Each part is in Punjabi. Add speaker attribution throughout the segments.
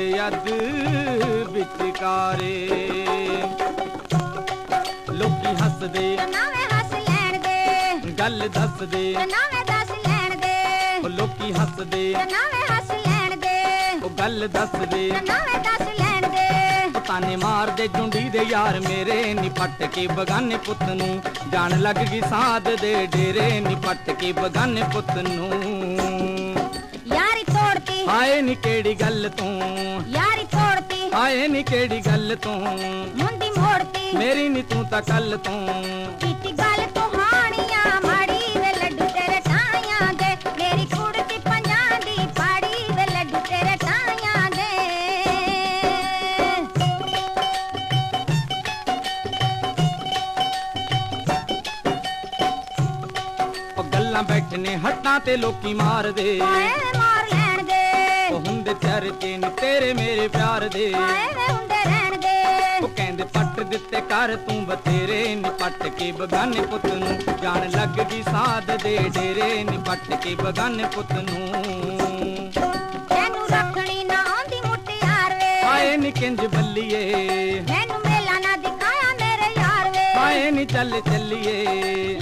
Speaker 1: ਛੱਡ ਦੇ ਅੱਧ ਵਿਚਕਾਰੇ। ਲੋਕੀ ਹੱਸਦੇ
Speaker 2: ਨਾਵੇਂ ਹੱਸ ਲੈਣ ਦੇ
Speaker 1: ਗੱਲ ਦੱਸਦੇ।
Speaker 2: ਨਾਵੇਂ ਦੱਸ ਲੈਣ ਦੇ
Speaker 1: ਉਹ ਲੋਕੀ ਹੱਸਦੇ।
Speaker 2: ਨਾਵੇਂ ਹੱਸ ਲੈਣ ਦੇ
Speaker 1: ਉਹ ਗੱਲ ਦੱਸਦੇ।
Speaker 2: ਨਾਵੇਂ ਦੱਸ ਲੈਣ ਦੇ
Speaker 1: ਤਾਨੇ ਮਾਰਦੇ ਜੁੰਡੀ ਦੇ ਯਾਰ ਮੇਰੇ ਨੀ ਪੱਟ ਕੇ ਬਗਾਨੇ ਪੁੱਤ ਨੂੰ। ਜਾਣ ਲੱਗ ਗਈ ਸਾਧ ਦੇ ਡੇਰੇ ਨੀ ਪੱਟ ਕੇ ਬਗਾਨੇ ਪੁੱਤ ਨੂੰ। ਹਾਏ ਨੀ ਕਿਹੜੀ ਗੱਲ ਤੂੰ?
Speaker 2: ਯਾਰੀ ਤੋੜਤੀ
Speaker 1: ਹਾਏ ਨੀ ਕਿਹੜੀ ਗੱਲ ਤੂੰ?
Speaker 2: ਮੁੰਦੀ ਮੋੜਤੀ।
Speaker 1: ਮੇਰੀ ਨੀ ਤੂੰ ਤਾਂ ਕੱਲ ਤੂੰ।
Speaker 2: ਕੀਤੀ ਗੱਲ ਤੁਹਾਣੀਆਂ ਮਾੜੀ ਵੇ ਲੱਡੂ ਤੇਰੇ ਟਾਈਆਂ ਦੇ। ਮੇਰੀ ਕੁੜਤੀ ਪੰਜਾਂ ਦੀ ਪਾੜੀ ਵੇ ਲੱਡੂ ਤੇਰੇ ਟਾਈਆਂ ਦੇ।
Speaker 1: ਉਹ ਗੱਲਾਂ ਬੈਠਨੇ ਹੱਟਾਂ ਤੇ ਲੋਕੀ ਮਾਰਦੇ। ਹੁੰਦੇ ਚਰਚੇ ਨੀ ਤੇਰੇ ਮੇਰੇ ਪਿਆਰ ਦੇ।
Speaker 2: ਹਾਏ ਵੇ ਹੁੰਦੇ ਰਹਿਣ ਦੇ।
Speaker 1: ਉਹ ਕਹਿੰਦੇ ਪੱਟ ਦਿੱਤੇ ਕਰ ਤੂੰ ਬਤੇਰੇ ਨੀ ਪੱਟ ਕੇ ਬਗਾਨੇ ਪੁੱਤ ਨੂੰ ਜਾਣ ਲੱਗ ਗਈ ਸਾਧ ਦੇ ਡੇਰੇ ਨੀ ਪੱਟ ਕੇ ਬਗਾਨੇ ਪੁੱਤ ਨੂੰ।
Speaker 2: ਤੈਨੂੰ ਰੱਖਣੀ ਨਾ ਆਉਂਦੀ ਮੁੱਟਿਆਰ ਵੇ।
Speaker 1: ਹਾਏ ਨੀ ਕਿੰਜ ਬੱਲੀਏ।
Speaker 2: ਮੈਨੂੰ ਮੇਲਾ ਨਾ ਦਿਖਾਇਆ ਮੇਰੇ ਯਾਰ ਵੇ।
Speaker 1: ਹਾਏ ਨੀ ਚੱਲ ਚੱਲੀਏ।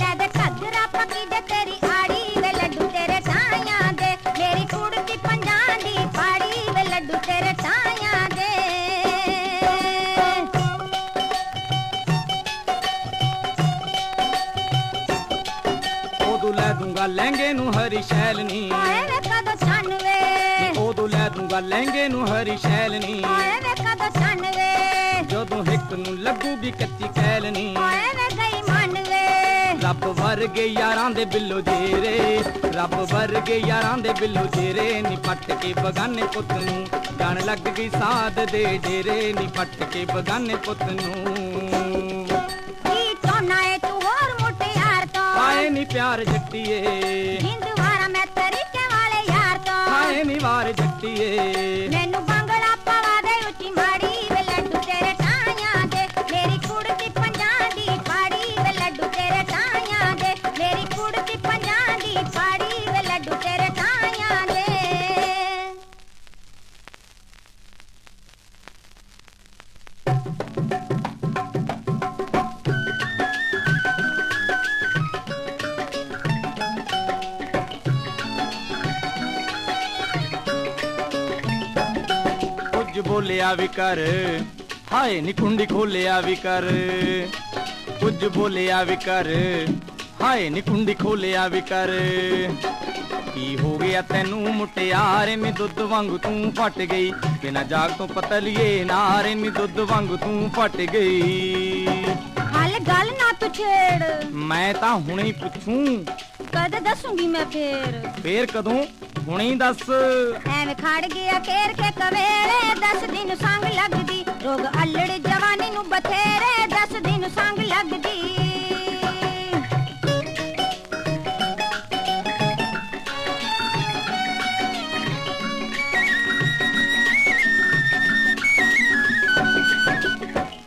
Speaker 1: ਦੂੰਗਾ ਲਹਿੰਗੇ ਨੂੰ ਹਰੀ ਸ਼ੈਲ ਨੀ।
Speaker 2: ਹਾਏ ਵੇ ਕਦੋਂ ਛੰਨ ਵੇ।
Speaker 1: ਉਦੋਂ ਲੈ ਦੂੰਗਾ ਲਹਿੰਗੇ ਨੂੰ ਹਰੀ ਸ਼ੈਲ ਨੀ।
Speaker 2: ਹਾਏ ਵੇ ਕਦੋਂ ਛੰਨ ਵੇ।
Speaker 1: ਜਦੋਂ ਹਿੱਕ ਨੂੰ ਲੱਗੂਗੀ ਕੱਚੀ ਕੈਲ ਨੀ।
Speaker 2: ਹਾਏ ਵੇ ਗਈ ਮੰਨ ਵੇ।
Speaker 1: ਰੱਬ ਵਰਗੇ ਯਾਰਾਂ ਦੇ ਬਿੱਲੋ ਜੇਰੇ। ਰੱਬ ਵਰਗੇ ਯਾਰਾਂ ਦੇ ਬਿੱਲੋ ਜੇਰੇ। ਨੀ ਪੱਟ ਕੇ ਬਗਾਨੇ ਪੁੱਤ ਨੂੰ। ਜਾਣ ਲੱਗ ਗਈ ਸਾਧ ਦੇ ਡੇਰੇ ਨੀ ਪੱਟ ਕੇ ਬਗਾਨੇ ਪੁੱਤ ਨੂੰ। ਨੀ ਪਿਆਰ ਜੱਟੀਏ।
Speaker 2: ਹਿੰਦਵਾਰਾ ਮੈਂ ਤਰੀਕੇ ਵਾਲੇ ਯਾਰ ਤੋਂ।
Speaker 1: ਹਾਏ ਨੀ ਵਾਰ ਜੱਟੀਏ। ਬੋਲਿਆ ਵੀ ਕਰ ਹਾਏ ਨੀ ਕੁੰਡੀ ਖੋਲਿਆ ਵੀ ਕਰ ਕੁਝ ਬੋਲਿਆ ਵੀ ਕਰ ਹਾਏ ਨੀ ਕੁੰਡੀ ਖੋਲਿਆ ਵੀ ਕਰ ਕੀ ਹੋ ਗਿਆ ਤੈਨੂੰ ਮੁਟਿਆਰੇ ਨੀ ਦੁੱਧ ਵਾਂਗੂ ਤੂੰ ਫਟ ਗਈ। ਬਿਨਾ ਜਾਗ ਤੋਂ ਪਤਲੀਏ ਨਾਰੇ ਨੀ ਦੁੱਧ ਵਾਂਗੂ ਤੂੰ ਫਟ ਗਈ।
Speaker 2: ਹਾਲ ਗੱਲ ਨਾ ਤੂੰ ਛੇੜ।
Speaker 1: ਮੈਂ ਤਾਂ ਹੁਣੇ ਹੀ ਪੁੱਛੂੰ।
Speaker 2: ਕਦ ਦੱਸੂਗੀ ਮੈਂ ਫੇਰ।
Speaker 1: ਫੇਰ ਕਦੋਂ? ਹੁਣੇ ਦੱਸ।
Speaker 2: ਐਵੇਂ ਖੜ ਗਿਆ ਕੇਰ ਕੇ ਕਵੇਲੇ ਦਸ ਦਿਨ ਸੰਗ ਲੱਗਦੀ। ਰੋਗ ਅਲੜ ਜਵਾਨੀ ਨੂੰ ਬਥੇਰੇ ਦਸ ਦਿਨ ਸੰਗ ਲੱਗਦੀ।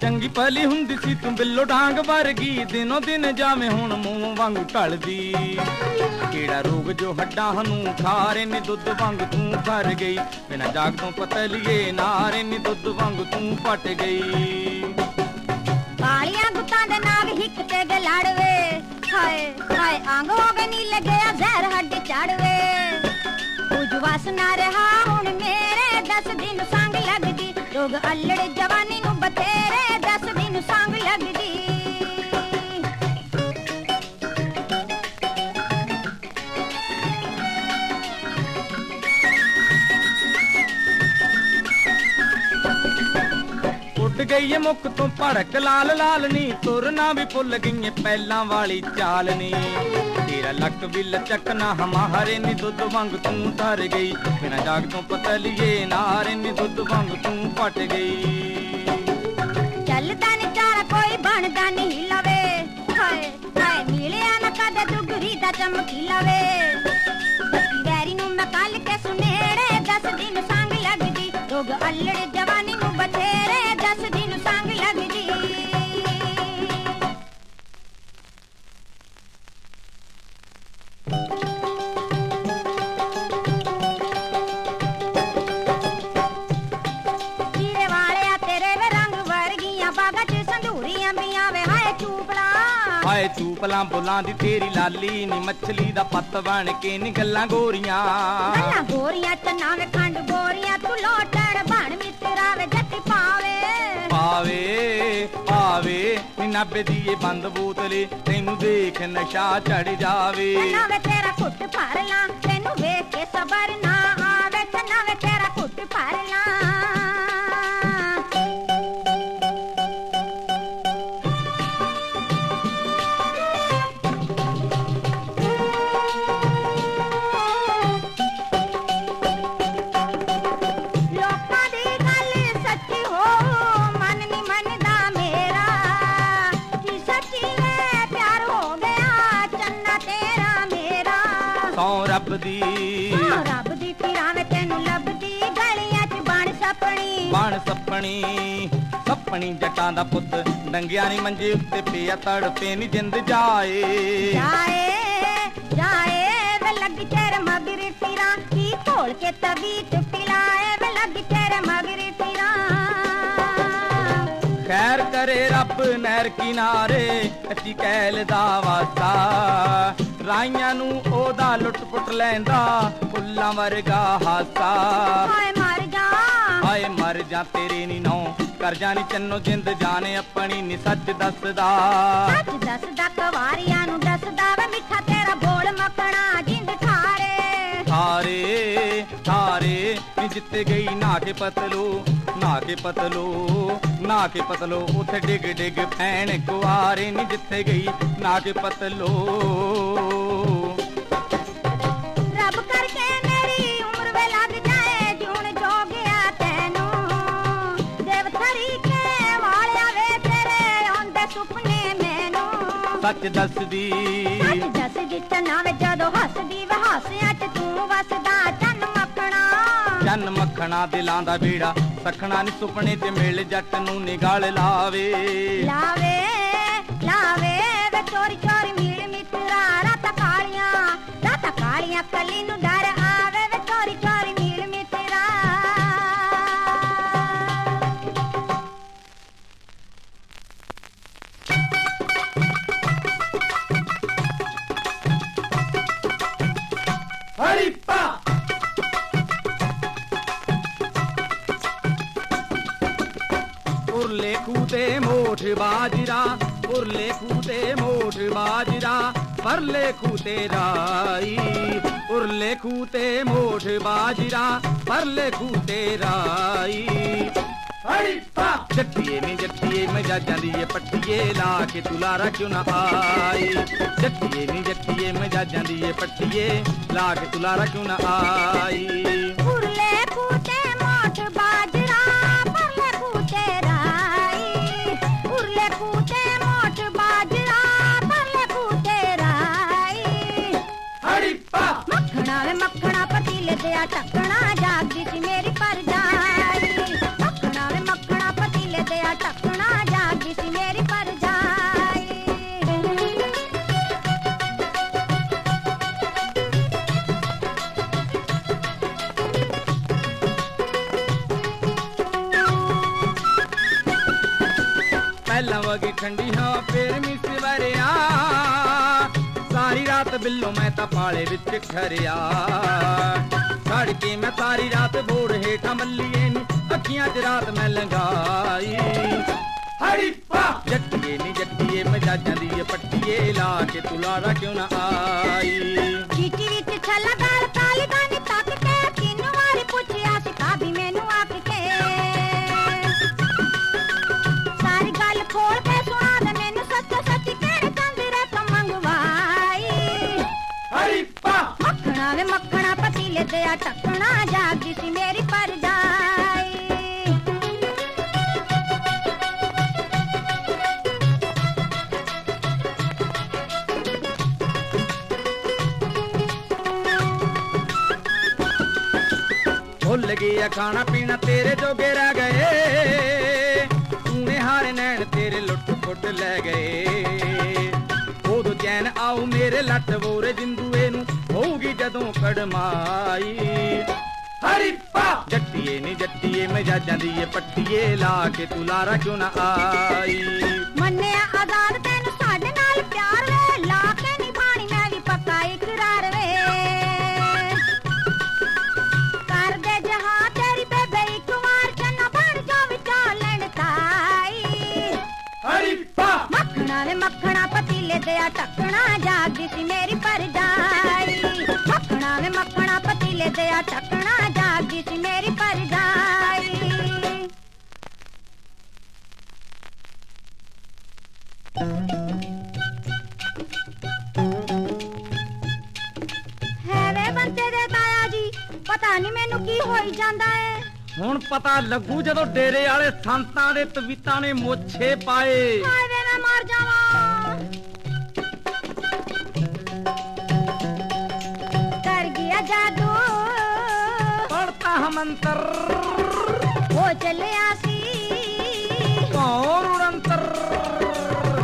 Speaker 1: ਚੰਗੀ ਭਲੀ ਹੁੰਦੀ ਸੀ ਤੂੰ ਬਿੱਲੋ ਡਾਂਗ ਵਰਗੀ ਦਿਨੋ ਦਿਨ ਜਾਵੇਂ ਹੁਣ ਮੂੰਹ ਵਾਂਗੂ ਢਲਦੀ ਕਿਹੜਾ ਰੋਗ ਜੋ ਹੱਡਾਂ ਨੂੰ ਖਾਰੇ ਨੀ ਦੁੱਧ ਵਾਂਗ ਤੂੰ ਭਰ ਗਈ। ਬਿਨਾ ਜਾਗ ਤੋਂ ਪਤਲੀਏ ਨਾਰੇ ਨੀ ਦੁੱਧ ਵਾਂਗ ਤੂੰ ਫਟ ਗਈ।
Speaker 2: ਕਾਲੀਆਂ ਗੁੱਤਾਂ ਦੇ ਨਾਗ ਹਿੱਕ ਤੇ ਗੇ ਹਾਏ ਹਾਏ ਅੰਗ ਹੋ ਗਏ ਨੀ ਲੱਗਿਆ ਜ਼ਹਿਰ ਹੱਡ ਚੜਵੇ। ਕੁਝ ਵਸ ਨਾ ਰਿਹਾ, ਹੁਣ ਮੇਰੇ ਦਸ ਦਿਨ ਸੰਗ ਲੱਗਦੀ। ਰੋਗ ਅਲੜ ਜਵਾਨੀ ਨੂੰ ਬਥੇਰੇ ਦਸ ਦਿਨ ਸੰਗ ਲੱਗਦੀ।
Speaker 1: ਗਈ ਏ ਮੁੱਖ ਤੋਂ ਭੜਕ, ਲਾਲ ਲਾਲ ਤੁਰਨਾ ਵੀ ਭੁੱਲ ਗਈ ਏ ਪਹਿਲਾਂ ਵਾਲੀ ਚਾਲ ਤੇਰਾ ਲੱਕ ਵੀ ਲਚਕ ਹਮਾਰੇ ਨੀ ਦੁੱਧ ਵਾਂਗ ਤੂੰ ਧਰ ਗਈ। ਬਿਨਾ ਜਾਗ ਤੋਂ ਪਤਲੀਏ ਨਾਰੇ ਨੀ ਦੁੱਧ ਵਾਂਗ ਤੂੰ ਫਟ ਗਈ।
Speaker 2: ਚੱਲਦਾ ਨੀ ਚਾਰਾ ਕੋਈ ਬਣਦਾ ਨਹੀਂ ਲਵੇ। ਹਾਏ ਹਾਏ ਮਿਲਿਆ ਨਾ ਕਦੇ ਦੁਗਰੀ ਦਾ ਚਮਕੀ ਲਵੇ। ਗੈਰੀ ਨੂੰ ਮੈਂ ਕੱਲ ਕੇ ਸੁਨੇੜੇ ਦਸ ਦਿਨ ਸੰਗ ਲੱਗਦੀ। ਰੋਗ ਅਲੜ ਜਵਾਨੀ
Speaker 1: ਭਲਾਂ ਬੁਲਾਂ ਦੀ ਤੇਰੀ ਲਾਲੀ ਨੀ ਮੱਛਲੀ ਦਾ ਪੱਤ ਬਣ ਕੇ ਨੀ ਗੱਲਾਂ ਗੋਰੀਆਂ।
Speaker 2: ਗੱਲਾਂ ਗੋਰੀਆਂ ਚੰਨਾ ਵੇ ਖੰਡ ਗੋਰੀਆਂ ਤੂੰ ਲੋਟੜ ਬਣ ਮਿੱਤਰਾ ਵੇ ਜੱਟੀ ਪਾਵੇ।
Speaker 1: ਪਾਵੇ ਪਾਵੇ ਨੀ ਨਾਬੇ ਦੀ ਇਹ ਬੰਦ ਬੋਤਲੇ ਤੈਨੂੰ ਦੇਖ ਨਸ਼ਾ ਚੜ ਜਾਵੇ।
Speaker 2: ਚੰਨਾ ਵੇ ਤੇਰਾ ਘੁੱਟ ਭਰ ਲਾਂ ਤੈਨੂੰ ਵੇਖ ਕੇ ਸਬਰ ਨਾ ਆਵੇ ਚੰਨਾ ਵੇ ਤੇਰਾ ਘੁੱਟ ਭਰ ਲਾਂ।
Speaker 1: ਸੌ ਰੱਬ ਦੀ
Speaker 2: ਹਾਂ, ਰੱਬ ਦੀ ਵਿੱਚ ਤੈਨੂੰ ਲੱਭਦੀ ਗਲੀਆਂ 'ਚ ਬਣ ਸਪਣੀ।
Speaker 1: ਬਣ ਸੱਪਣੀ ਸੱਪਣੀ ਜਟਾਂ ਦਾ ਪੁੱਤ ਡੰਗਿਆ ਨੀ ਮੰਜੇ ਉੱਤੇ ਪਿਆ ਤੜਪੇ ਨੀ ਜਿੰਦ ਜਾਏ।
Speaker 2: ਜਾਏ ਜਾਏ ਵੇ ਲੱਗ ਤੇਰੇ ਮਗਰ ਫਿਰਾਂ ਕੀ ਘੋਲ ਕੇ ਤਵੀ ਚ ਪਿਲਾਏ ਵੇ ਲੱਗ ਤੇਰੇ ਮਗਰ ਫਿਰਾਂ
Speaker 1: ਖੈਰ ਕਰੇ ਰੱਬ ਨਹਿਰ ਕਿਨਾਰੇ ਕੱਚੀ ਕੈਲ ਦਾ ਵਾਸਾ ਰਾਈਆਂ ਨੂੰ ਉਹਦਾ ਲੁੱਟ ਪੁੱਟ ਲੈਂਦਾ ਫੁੱਲਾਂ ਵਰਗਾ ਹਾਸਾ।
Speaker 2: ਹਾਏ ਮਰ ਜਾ।
Speaker 1: ਹਾਏ ਮਰ ਜਾ ਤੇਰੇ ਨੀ ਨੌ ਕਰ ਜਾਣੀ ਚੰਨੋ ਜਿੰਦ ਜਾਣੇ ਆਪਣੀ ਨੀ ਸੱਚ ਦੱਸਦਾ।
Speaker 2: ਸੱਚ ਦੱਸਦਾ ਕਵਾਰੀਆਂ ਨੂੰ ਦੱਸਦਾ ਵੇ ਮਿੱਠਾ ਤੇਰਾ ਬੋਲ ਮੱਖਣਾ ਜਿੰਦ
Speaker 1: ਥਾਰੇ ਥਾਰੇ ਨੀ ਜਿੱਤੇ ਗਈ ਨਾ ਕੇ ਪਤਲੋ ਨਾ ਕੇ ਪਤਲੋ ਨਾ ਕੇ ਪਤਲੋ ਉਥੇ ਡਿਗ ਡਿਗ ਫੈਣ ਕੁਆਰੇ ਨੀ ਜਿੱਥੇ ਗਈ ਨਾ ਕੇ ਪਤਲੋ।
Speaker 2: ਰੱਬ ਕਰਕੇ ਮੇਰੀ ਉਮਰ ਵੇ ਲੱਗ ਜਾਏ ਜੂਣ ਜੋਗਿਆ ਤੈਨੂੰ। ਦੇਵ ਤਰੀਕੇ ਵਾਲਿਆ ਵੇ ਤੇਰੇ ਆਉਂਦੇ ਸੁਪਨੇ ਮੈਨੂੰ।
Speaker 1: ਸੱਚ ਦੱਸਦੀ।
Speaker 2: ਸੱਚ ਦੱਸਦੀ ਵੇ ਜਦੋਂ ਹੱਸਦੀ ਵੇ ਹਾਸਿਆਂ 'ਚ ਤੂੰ ਵਸਦਾ ਚੰਨ ਮੱਖਣਾ।
Speaker 1: ਜਨ ਮੱਖਣਾ ਦਿਲਾਂ ਦਾ ਬੀੜਾ ਸਖਣਾ ਨੀ ਸੁਪਨੇ ਤੇ ਮਿਲ ਜੱਟ ਨੂੰ ਨਿਗਾਲ ਲਾਵੇ।
Speaker 2: ਲਾਵੇ ਲਾਵੇ ਵੇ ਚੋਰੀ ਚੋਰੀ ਮੀਲ ਮਿੱਤਰਾ ਰਾਤਾਂ ਕਾਲੀਆਂ ਰਾਤਾਂ ਕਾਲੀਆਂ ਕੱਲੀ ਨੂੰ
Speaker 1: ਬਾਜਰਾ ਪਰਲੇ ਖੂਤੇ ਰਾਈ। ਹਰੀਪਾ ਜੱਟੀਏ ਨੀ ਜੱਟੀਏ ਮਜਾਜਾਂ ਦੀ ਏ ਪੱਟੀਏ ਲਾ ਕੇ ਤੁਲਾਰਾ ਕਿਉਂ ਨਾ ਆਈ? ਜੱਟੀਏ ਨੀ ਜੱਟੀਏ ਮਜਾਜਾਂ ਦੀ ਏ ਪੱਟੀਏ ਲਾ ਕੇ ਤੁਲਾਰਾ ਕਿਉਂ ਨਾ ਆਈ?
Speaker 2: ਉਰਲੇ ਕੂਤੇ ਮੋਠ ਪਤੀਲੇ ਤੇ
Speaker 1: ਮੈਂ ਤਾਂ ਪਾਲੇ ਵਿੱਚ ਖਰਿਆ ਛੜ ਕੇ ਮੈਂ ਸਾਰੀ ਰਾਤ ਬੋੜ ਹੇਠਾਂ ਮੱਲੀਏ ਨੀ, ਅੱਖੀਆਂ 'ਚ ਰਾਤ ਮੈਂ ਲੰਗਾਈ ਹਰੀਪਾ ਜੱਟੀਏ ਨੀ ਜੱਟੀਏ, ਮਜਾਜਾਂ ਦੀ ਏ ਪੱਟੀਏ, ਲਾ ਕੇ ਤੁਲਾਰਾ ਕਿਉਂ ਨਾ ਆਈ?
Speaker 2: ਪਤੀਲੇ ਟੱਕਣਾ ਜਾਗਦੀ ਸੀ ਮੇਰੀ ਪਰਜਾਈ।
Speaker 1: ਭੁੱਲ ਗਿਆ ਖਾਣਾ ਪੀਣਾ ਤੇਰੇ ਜੋਗੇ ਰਹਿ ਗਏ। ਤੂਨੇ ਹਾਰੇ ਨੈਣ ਤੇਰੇ ਲੁੱਟ ਫੁੱਟ ਲੈ ਗਏ। ਉਦੋਂ ਚੈਨ ਆਉ ਮੇਰੇ ਲੱਟ, ਵੋਰੇ ਜਿੰਦੂ ਜਦੋਂ ਕੜਮਾਈ। ਹਰੀਪਾ ਜੱਟੀਏ ਨੀ ਜੱਟੀਏ ਮੈਂ ਜਾ ਜਾਂਦੀ ਏ ਪੱਟੀਏ ਲਾ ਕੇ ਤੂੰ ਲਾਰਾ ਕਿਉਂ ਨਾ ਆਈ?
Speaker 2: ਮੰਨਿਆ ਆਜ਼ਾਦ ਤੈਨੂੰ ਸਾਡੇ ਨਾਲ ਪਿਆਰ ਵੇ ਲਾ ਕੇ ਨਹੀਂ ਪਾਣੀ ਮੈਂ ਵੀ ਪੱਕਾ ਇਕਰਾਰ ਵੇ। ਕਰ ਦੇ ਜਹਾ ਤੇਰੀ ਬੇਬੇ ਇੱਕ ਵਾਰ ਚੰਨਾ ਬਣ ਜਾ ਵਿਚਾਲਣ ਤਾਈ।
Speaker 1: ਹਰੀਪਾ
Speaker 2: ਮੱਖਣਾ ਨੇ ਮੱਖਣਾ ਪਤੀਲੇ ਤੇ ਆ ਟੱਕਣਾ ਜਾਗਦੀ ਸੀ ਮੇਰੀ ਪਰਦਾ ਮੱਖਣਾ ਵੇ ਮੱਖਣਾ ਪਤੀਲੇ ਤੇ ਆ ਟੱਕਣਾ ਜਾਗਦੀ ਸੀ ਮੇਰੀ ਪਰਜਾਈ। ਹੈ ਵੇ ਬੰਤੇ ਦੇ ਤਾਇਆ ਜੀ ਪਤਾ ਨਹੀਂ ਮੈਨੂੰ ਕੀ ਹੋਈ ਜਾਂਦਾ ਏ।
Speaker 1: ਹੁਣ ਪਤਾ ਲੱਗੂ ਜਦੋਂ ਡੇਰੇ ਵਾਲੇ ਸੰਤਾਂ ਦੇ ਤਵੀਤਾਂ ਨੇ ਮੋਛੇ ਪਾਏ। ਪੜਤਾ ਹਮੰਤਰ
Speaker 2: ਹੋ ਚੱਲਿਆ ਸੀ
Speaker 1: ਕੌਰ ਉੜੰਤਰ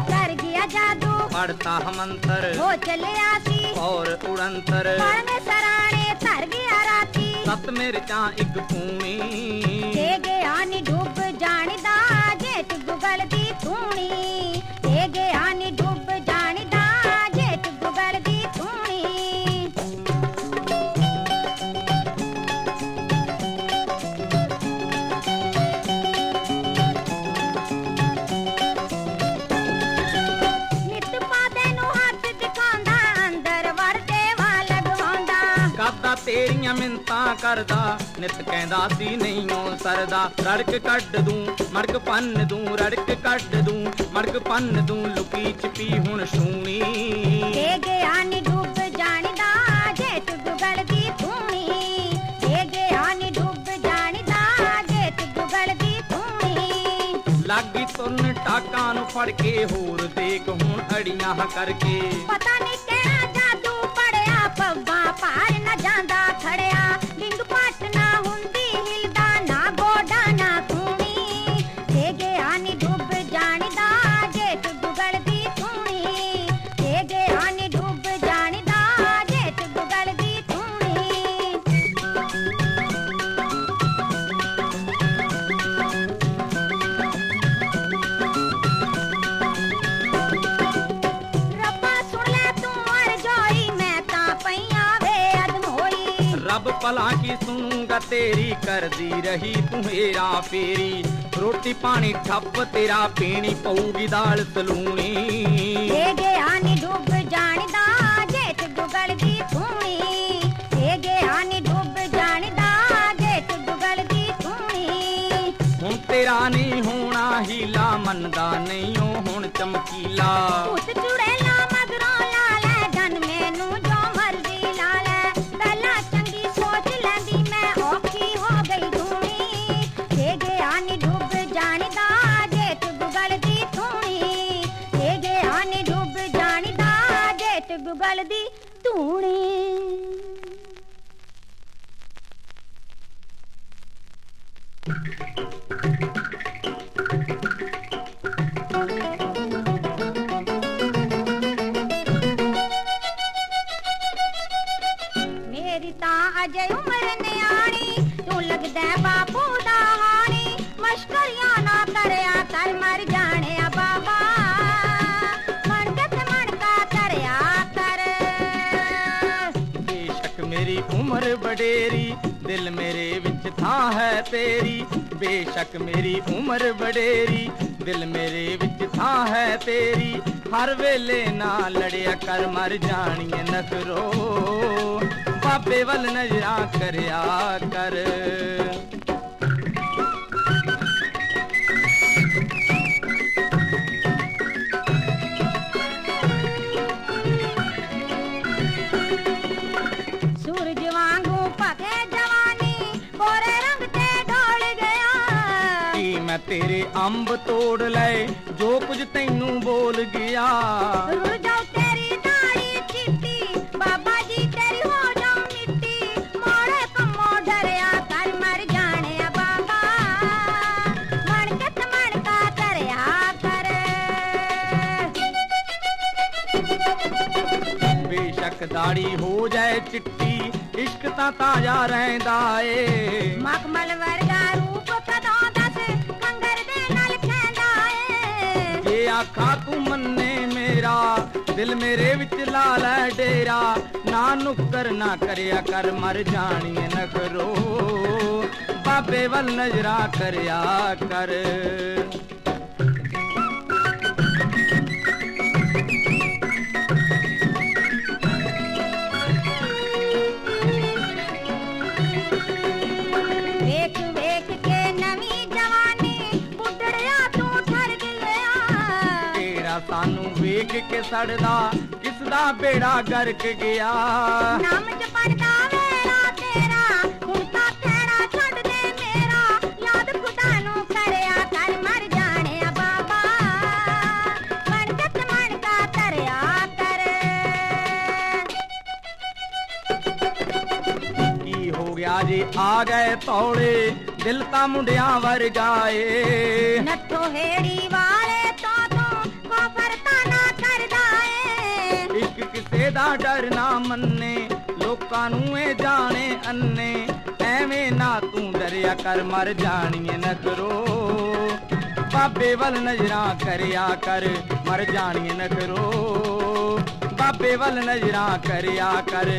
Speaker 2: ਕਰ ਗਿਆ ਜਾਦੂ।
Speaker 1: ਪੜਤਾ ਹਮੰਤਰ।
Speaker 2: ਹੋ ਚੱਲਿਆ ਸੀ
Speaker 1: ਕੌਰ ਉੜੰਤਰ।
Speaker 2: ਪੜ ਮੇ ਸਰਾਣੇ ਧਰ ਗਿਆ ਰਾਤੀ।
Speaker 1: ਸਤ ਮੇਰੇ ਚਾਂ ਇੱਕ ਪੂਣੀ
Speaker 2: ਤੇ ਗਿਆ ਨੀ ਡੁੱਬ ਜਾਣਦਾ ਜੇਠ ਗੁਗਲ ਦੀ ਧੂਣੀ। ਤੇ ਗਿਆ ਨੀ
Speaker 1: ਤੇਰੀਆਂ ਮਿੰਤਾਂ ਕਰਦਾ। ਨਿਤ ਕਹਿੰਦਾ ਸੀ ਨਹੀਂ ਓ ਸਰਦਾ। ਰੜਕ ਕੱਢ ਦੂੰ ਮੜਕ ਪੰਨ ਦੂੰ ਰੜਕ ਕੱਢ ਦੂੰ ਮੜਕ ਪੰਨ ਦੂੰ ਲੁਕੀ ਛਿਪੀ ਹੁਣ ਸੂਣੀ।
Speaker 2: ਤੇ ਗਿਆ ਨੀ ਡੁੱਬ ਜਾਣਦਾ ਜੇਠ ਗੁਗਲ ਦੀ ਧੂਣੀ। ਤੇ ਗਿਆ ਨੀ ਡੁੱਬ ਜਾਣਦਾ ਜੇਠ ਗੁਗਲ ਦੀ ਧੂਣੀ।
Speaker 1: ਲੱਗੀ ਤੁਰਨ ਟਾਕਾਂ ਨੂੰ ਫੜ ਕੇ ਹੋਰ ਦੇਖ ਹੁਣ ਅੜੀਆਂ ਕਰਕੇ।
Speaker 2: ਪਤਾ ਨਹੀਂ ਪੜਿਆ ਪੱਬਾਂ ਨਾ ਜਾਂਦਾ ਖੜਿਆ।
Speaker 1: ਕਰਦੀ ਰਹੀ ਤੂੰ ਹੀਰਾ ਫੇਰੀ। ਰੋਟੀ ਪਾਣੀ ਠੱਪ ਤੇਰਾ ਪੀਣੀ ਪਊਗੀ ਦਾਲ ਤਲੂਣੀ।
Speaker 2: ਤੇ ਗਿਆ ਨੀ ਡੁੱਬ ਜਾਣਦਾ ਜੇਠ ਗੁਗਲ ਦੀ ਧੂਣੀ ਤੇ ਗਿਆ ਨੀ ਡੁੱਬ ਜਾਣਦਾ ਜੇਠ ਗੁਗਲ ਦੀ ਧੂਣੀ
Speaker 1: ਹੁਣ ਤੇਰਾ ਨਹੀਂ ਹੋਣਾ ਹੀਲਾ ਮੰਨਦਾ ਨਹੀਂ ਉਹ ਹੁਣ ਚਮਕੀਲਾ।
Speaker 2: ਭੂਤ ਉਮਰ
Speaker 1: ਦਿਲ ਮੇਰੇ ਵਿੱਚ ਥਾਂ ਹੈ ਤੇਰੀ। ਬੇਸ਼ੱਕ ਮੇਰੀ ਉਮਰ ਵਡੇਰੀ, ਦਿਲ ਮੇਰੇ ਵਿੱਚ ਥਾਂ ਹੈ ਤੇਰੀ। ਹਰ ਵੇਲੇ ਨਾ ਲੜਿਆ ਕਰ, ਮਰ ਜਾਣੀਏ ਨਖਰੋ। ਬਾਬੇ ਵੱਲ ਨਜ਼ਰਾਂ ਕਰਿਆ ਕਰ। ਤੇਰੇ ਅੰਬ ਤੋੜ ਲਏ ਜੋ ਕੁਝ ਤੈਨੂੰ ਬੋਲ ਗਿਆ।
Speaker 2: ਰੁੜ ਜਾਉ ਤੇਰੀ ਦਾੜੀ ਚਿੱਟੀ ਬਾਬਾ ਜੀ ਤੇਰੀ ਹੋ ਜਾਉ ਮਿੱਟੀ। ਮੋੜੇ ਕੰਮੋ ਡਰਿਆ ਕਰ ਮਰ ਜਾਣਿਆ ਬਾਬਾ। ਮਣ ਕੇ ਤੇ ਮਣਕਾ ਕਰਿਆ ਕਰ।
Speaker 1: ਬੇਸ਼ੱਕ ਦਾੜੀ ਹੋ ਜਾਏ ਚਿੱਟੀ ਇਸ਼ਕ ਤਾਂ ਤਾਜ਼ਾ ਰਹਿੰਦਾ ਏ।
Speaker 2: ਮਖਮਲ ਵਰਗਾ
Speaker 1: ਆਖਾ, ਤੂੰ ਮੰਨੇ ਮੇਰਾ, ਦਿਲ ਮੇਰੇ ਵਿੱਚ ਲਾ ਲੈ ਡੇਰਾ। ਨਾ ਨੁੱਕਰ ਨਾ ਕਰਿਆ ਕਰ, ਮਰ ਜਾਣੀਏ ਨਖਰੋ। ਬਾਬੇ ਵੱਲ ਨਜ਼ਰਾ ਕਰਿਆ ਕਰ।
Speaker 2: ਵੇਖ ਕੇ
Speaker 1: ਸੜਦਾ ਕਿਸ ਦਾ ਬੇੜਾ ਗਰਕ ਗਿਆ।
Speaker 2: ਨਾਮ ਚ ਪੜਦਾ ਵੇਲਾ ਤੇਰਾ ਹੁਣ ਤਾਂ ਖੈੜਾ ਛੱਡ ਦੇ ਮੇਰਾ। ਯਾਦ ਖੁਦਾ ਨੂੰ ਕਰਿਆ ਕਰ ਮਰ ਜਾਣਿਆ ਬਾਬਾ। ਮਣਕਤ ਮਣਕਾ ਤਰਿਆ ਕਰ।
Speaker 1: ਕੀ ਹੋ ਗਿਆ ਜੀ ਆ ਗਏ ਤੌਲੇ ਦਿਲ ਤਾਂ ਮੁੰਡਿਆਂ ਵਰਗਾਏ
Speaker 2: ਨੱਥੋ ਹੇੜੀ ਵਾਲੇ
Speaker 1: ਕਿਸੇ ਦਾ ਡਰ ਨਾ ਮੰਨੇ, ਲੋਕਾਂ ਨੂੰ ਇਹ ਜਾਣੇ ਅੰਨੇ। ਐਵੇਂ ਨਾ ਤੂੰ ਡਰਿਆ ਕਰ, ਮਰ ਜਾਣੀਏ ਨਖਰੋ। ਬਾਬੇ ਵੱਲ ਨਜ਼ਰਾਂ ਕਰਿਆ ਕਰ, ਮਰ ਜਾਣੀਏ ਨਖਰੋ। ਬਾਬੇ ਵੱਲ ਨਜ਼ਰਾਂ ਕਰਿਆ ਕਰ